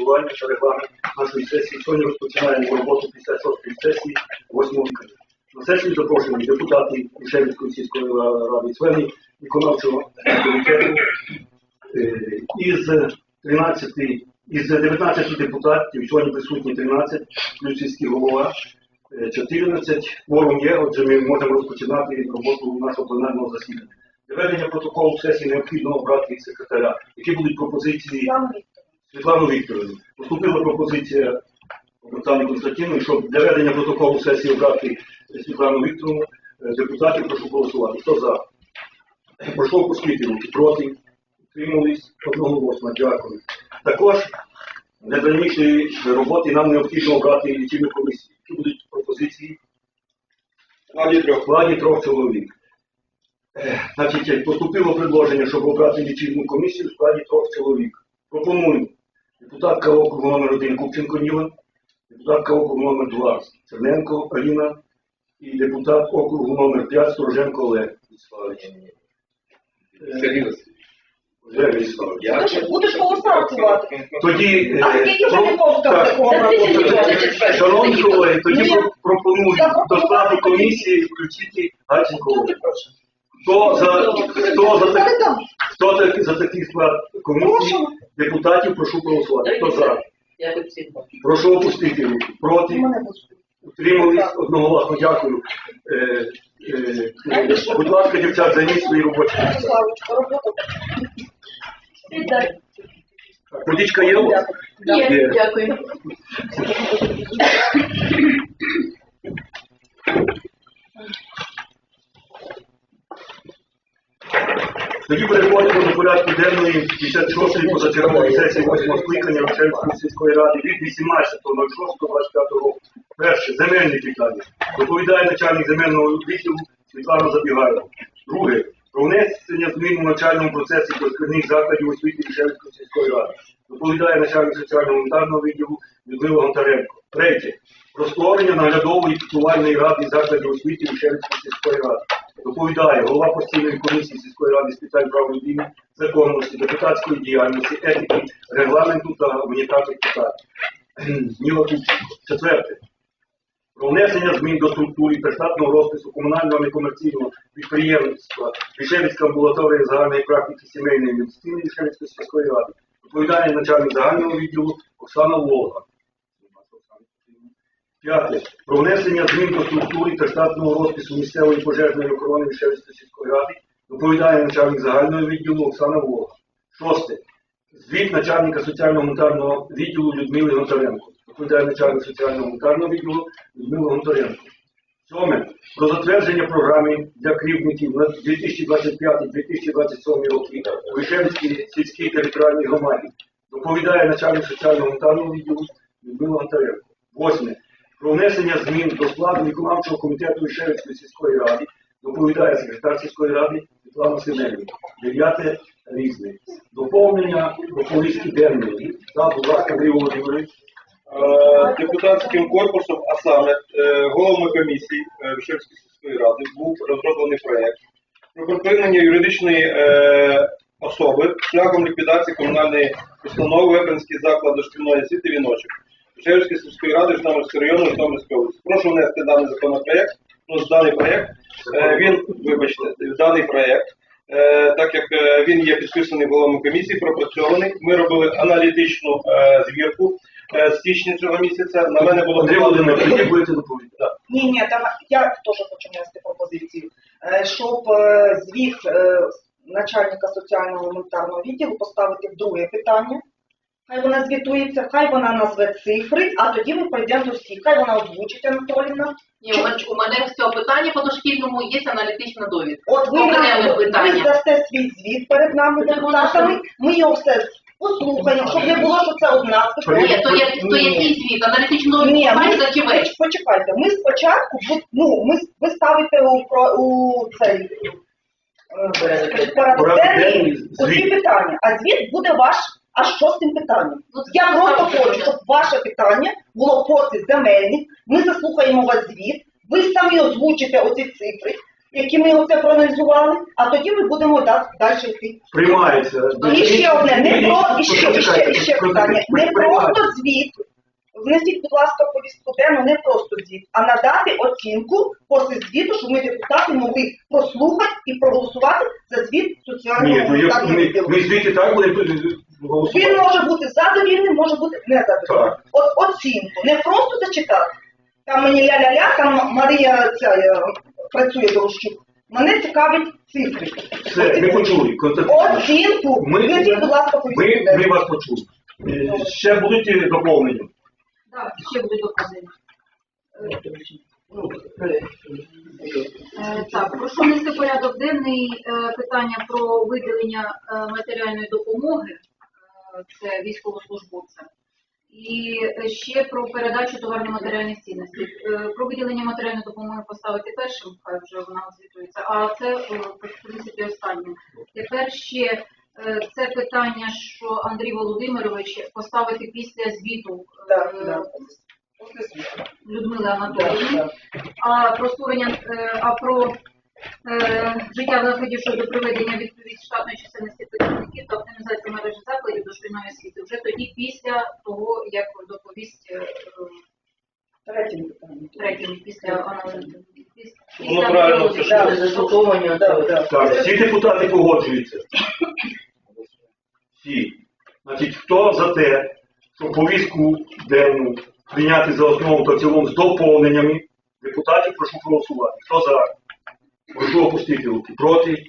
головування та регламент нашої сесії. Сьогодні розпочинаємо роботу 56-ї сесії 8 квітня. На сесію запрошені депутати Мішевської сільської ради, члени виконавчого комітету Е, із 13, із 19 депутатів, сьогодні присутні 13, плюс голова, е, 14, форум є, отже ми можемо розпочинати роботу нашого пленарного засідання. Для ведення протоколу сесії необхідно обрати секретаря. Які будуть пропозиції Світлану Вікторовну? Поступила пропозиція Наталі Константинової, щоб для ведення протоколу сесії обрати Світлану Вікторовну. Е, Депутатів прошу голосувати. Хто за? Пройшов по скільки? Проти? Утримались одноголосно. Дякую. Також для дальнішої роботи нам необхідно обрати лічильну комісію. Які будуть пропозиції? Трьох. складі трьох чоловік. Е, Значить, поступило предложення, щоб обрати лічильну комісію в складі трьох чоловік. Пропоную депутатка округу номер 1 Купченко Ніла, депутатка округу номер 2 Черненко Аліна і депутат округу номер 5 Стороженко Олег Вячеславович. Е, Сергій Васильович. Олег Вячеславович. Я? Будеш- будеш голосувати. Тоді, е, А скільки вже про- не повстав так, такого Е, Шановні колеги, тоді Ні. пропоную до складу комісії включити Гальченко Олег. Хто за, хто за, так- хто за, за такий склад комісії? Депутатів прошу голосувати. Хто за? Прошу опустити руки. Проти? Утримались? Одноголосно дякую. Е, е, е, будь ласка, дівчат, займіть свої робочі Водичка є? у вас? Є, дякую. Тоді переходимо до порядку денної 56-ї позачергової сесії 8 скликання Вечерської сільської ради від 18.06.25 року. Перше, земельні питання. Доповідає начальник земельного відділу Світлана Забігаєва. Друге, про внесення змін у навчальному процесі дошкільних закладів освіти Вішевської сільської ради. Доповідає начальник соціально-гуманітарного відділу Людмила Гонтаренко. Третє, про створення наглядової піклувальної ради закладів освіти Вішевської сільської ради. Доповідає голова постійної комісії сільської ради з питань прав людини, законності, депутатської діяльності, етики, регламенту та гуманітарних питань. Ніла. Четверте. Про внесення змін до структури та розпису комунального некомерційного підприємства Вішевицька амбулаторія загальної практики сімейної медицини Вішевицької сільської ради. Доповідає начальник загального відділу Оксана Волга. П'яте. Про внесення змін до структури та штатного розпису місцевої пожежної охорони Вішевицької сільської ради доповідає начальник загального відділу Оксана Волга. Шосте. Звіт начальника соціально-гуманітарного відділу Людмили Гонтаренко. Доповідає начальник соціально-гуманітарного відділу Людмила Гонтаренко. Сьоме. Про затвердження програми для керівників на 2025-2027 роки у Вишевській сільській територіальній громаді. Доповідає начальник соціально-гуманітарного відділу Людмила Гонтаренко. Восьме. Про внесення змін до складу виконавчого комітету Вишевської сільської ради доповідає секретар сільської ради Світлана Синельник. Дев'яте різне. Доповнення до повістки денної. Так, будь ласка, Андрій Володимирович. Е, Депутатським корпусом, а саме е, головами комісії е, Вишевської сільської ради був розроблений проект про припинення юридичної е, особи шляхом ліквідації комунальної установи Вепринський заклад дошкільної освіти «Віночок» Вишевської сільської ради Житомирського району Житомирської області. Прошу внести даний законопроект. Ну, даний проект, е, він, вибачте, даний проект, е, так як е, він є підписаний головами комісії, пропрацьований. Ми робили аналітичну звірку з січня цього місяця. На мене було Андрій Володимирович, тоді будете доповідати. Ні, ні, там я теж хочу внести пропозицію, щоб звіт начальника соціального гуманітарного відділу поставити в друге питання. Хай вона звітується, хай вона назве цифри, а тоді ми пройдемо до всіх. Хай вона озвучить Анатоліна. Ні, у мене- у мене з цього питання по дошкільному є аналітична довідка. От ви, нам, ви здасте свій звіт перед нами, депутатами, ми його все послухаємо, щоб не було, що це одна Ні, то, я, то який звіт? Аналітичну Ні, довідку ми, маєте чи весь? почекайте, ми спочатку, ну, ми, ви ставите у, про- у цей е, денний, усі звіт. питання, а звіт буде ваш аж шостим питанням. Ну, Я просто хочу, щоб ваше питання було проти земельних, ми заслухаємо вас звіт, ви самі озвучите оці цифри, які ми оце проаналізували, а тоді ми будемо далі йти. Приймається. І ще одне, не про і ще, і ще, і ще питання. Не просто звіт. Внесіть, будь ласка, повістку денну не просто звіт, а надати оцінку після звіту, щоб ми депутати могли прослухати і проголосувати за звіт Ні, соціального ну як ми, ми звідти так будемо Він може бути задовільним, може бути незадовільним. От оцінку, не просто зачитати. Там мені ля-ля-ля, там Марія ця е, працює Дорощук. Мене цікавить цифри. Все, ми почули. Оцінку. Ми- будь ласка, Ми, ми вас почули. Е, Ще будуть е, доповнення. Так, ще будуть докази. Е, Так, прошу внести в порядок денний е, питання про виділення е, матеріальної допомоги, це військовослужбовцям, і ще про передачу товарно-матеріальних цінностей. Е, Про виділення матеріальної допомоги поставити першим, хай вже вона звітується, а це, е, в принципі, останнім. Тепер ще е, це питання, що Андрій Володимирович поставити після звіту Да, да. Людмили Да, да. А про створення, а про життя заходів щодо проведення відповідь штатної чисельності працівників та оптимізації мережі закладів дошкільної освіти вже тоді після того, як доповість е, третім після аналізу. Воно правильно, це да. Так, всі депутати погоджуються. Всі. Значить, хто за те, щоб повістку денну прийняти за основу та цілому з доповненнями, депутатів прошу проголосувати. Хто за? Прошу опустити руки. Проти?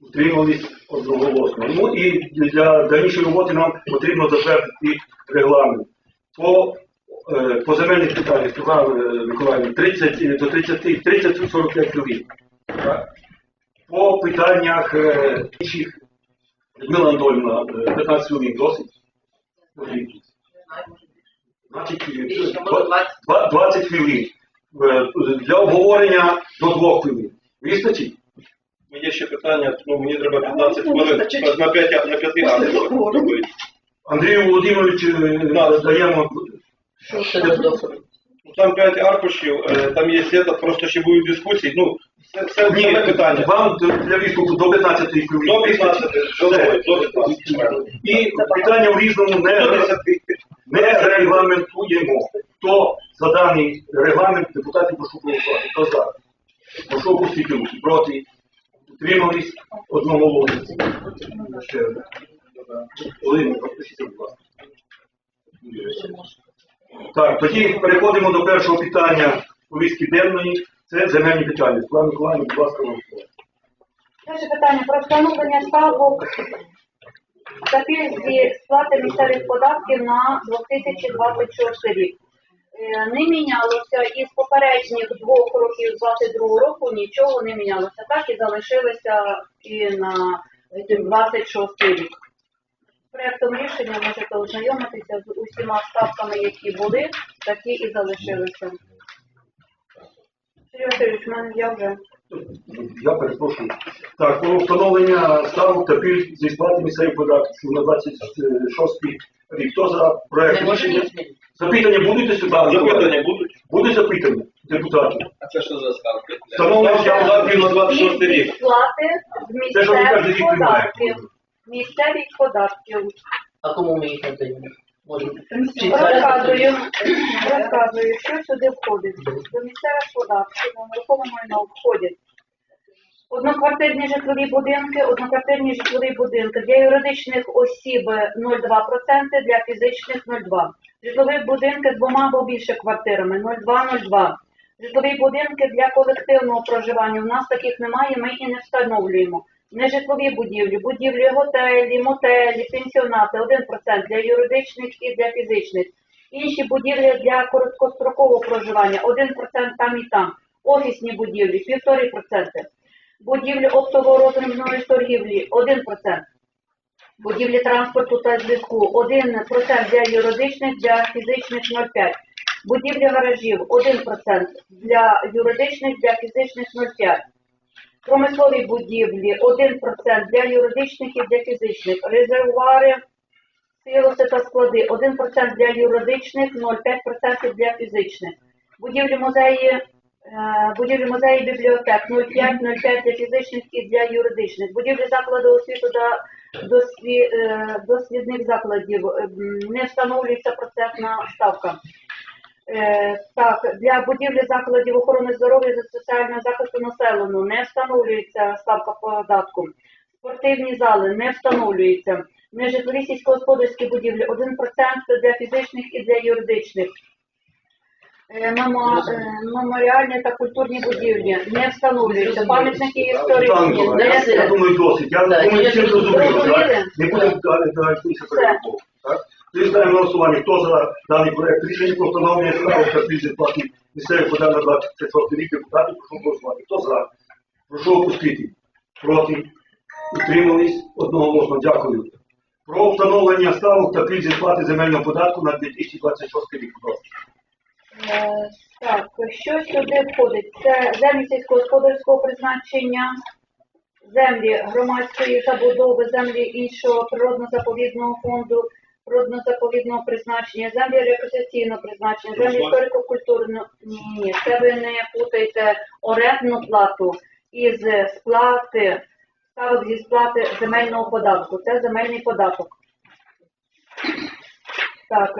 Утримались одноголосно. Ну і для дальнішої роботи нам потрібно затвердити регламент. По, е, по земельних питаннях, Степан е, Миколаївна, 30 е, до 30, 30-45 хвилин. По питаннях е, інших, Людмила Анатольовна, е, 15 хвилин досить. Значить, е, Більше, може, два- 20. хвилин. Для обговорення до 2 хвилин. Вистачить? Ну, Є ще питання, ну мені треба 15 Ну, хвилин на 5 на 5 Після. Андрію Володимировичу е, даємо. Що ще? Там 5 аркушів, е, там є сета, просто ще будуть дискусії. Ну, це, це Ні, саме питання. вам для виступу до 15 хвилин. До 15, до, до 15. І питання в різному не, До 10. не регламентуємо. Хто за даний регламент депутатів прошу. Хто за? Прошу опустити. Проти? Утримались одного голосу. Ще одне. Олена, будь ласка. Так, тоді переходимо до першого питання повістки денної. Це земельні питання. Слава Миколаївна, будь ласка, вам слово. Перше питання про встановлення ставок та пільг зі сплати місцевих податків на 2026 рік. Е, Не мінялося із попередніх двох років 22 року нічого не мінялося. Так і залишилося і на 26 рік. Проєктом рішення можете ознайомитися з усіма ставками, які були, такі і залишилися. Сергій Васильович, в мене я вже. Я перепрошую. Так, про встановлення ставок та пільг зі сплати місцевих податків на 26 рік. Хто за проект Не рішення? Запитання будете сюди? Запитання будуть? Будуть запитання депутатів? А це що за ставки? Встановлення податків на 26 рік. сплати з місцевих податків. Місцевих податків. А кому ми їх надаємо? Може, Розказую, розказую, що сюди входить. До місцевих податків на нерухоме майно входять одноквартирні житлові будинки, одноквартирні житлові будинки для юридичних осіб 0,2%, для фізичних 0,2%. Житлові будинки з двома або більше квартирами 0,2-0,2%. Житлові будинки для колективного проживання. У нас таких немає, ми і не встановлюємо. Нежитлові будівлі, будівлі, готелі, мотелі, пенсіонати 1% для юридичних і для фізичних. Інші будівлі для короткострокового проживання 1% там і там. Офісні будівлі 1,5%. Будівлі оптово-роздрібної торгівлі 1%. Будівлі транспорту та зв'язку 1% для юридичних, для фізичних 0,5%. Будівлі гаражів 1% для юридичних, для фізичних 0,5%. Промислові будівлі 1% для юридичних і для фізичних. Резервуари, силоси та склади 1% для юридичних, 0,5% для фізичних. Будівлі музеї Будівлі музеїв бібліотек 0,5-0,5 для фізичних і для юридичних. Будівлі закладу освіту та досві, е, дослідних закладів е, не встановлюється процентна ставка. Е, Так, для будівлі закладів охорони здоров'я та соціального захисту населення не встановлюється ставка податку. Спортивні зали не встановлюється. Нежитлові сільськогосподарські будівлі 1% для фізичних і для юридичних. Е, мемо- е, Меморіальні та культурні будівлі не встановлюються. Пам'ятники історичні Там, я, я думаю, досить. Я Так, думаю, я зрозуміло. зрозуміли. так? Не будемо більше перебувати. Так? Тоді ставимо на голосування. Хто за даний проект рішення про встановлення ставок та пільги платних місцевих подань на 24 рік депутатів, прошу голосувати. Хто за? Прошу опустити. Проти? Утримались? Одноголосно. Дякую. Про встановлення ставок та пільг зі сплати земельного податку на 2026 рік. Будь ласка. Е, Так, що сюди входить? Це землі сільськогосподарського призначення, землі громадської забудови, землі іншого природно-заповідного фонду, природно-заповідного призначення, землі рекреаційного призначення, землі історико-культурного. Ні, ні, це ви не путайте орендну плату із сплати, ставок зі сплати земельного податку. Це земельний податок. Так,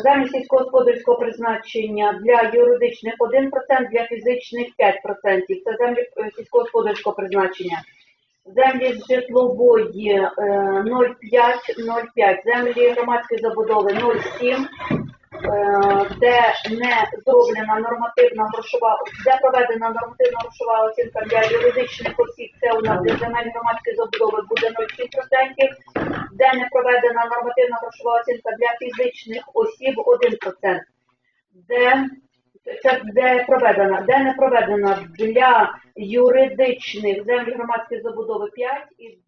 замість землі сільськогосподарського призначення для юридичних 1%, для фізичних 5%. Це землі е, сільськогосподарського призначення. Землі з житлової 0,5, 0,5, землі громадської забудови 0,7, е, де не зроблена нормативна грошова, де проведена нормативна грошова оцінка для юридичних осіб, це у нас для земель громадської забудови буде 0,7%, де не проведена нормативна грошова оцінка для фізичних осіб 1%, де це де проведена, де не проведена для юридичних землі громадської забудови 5 і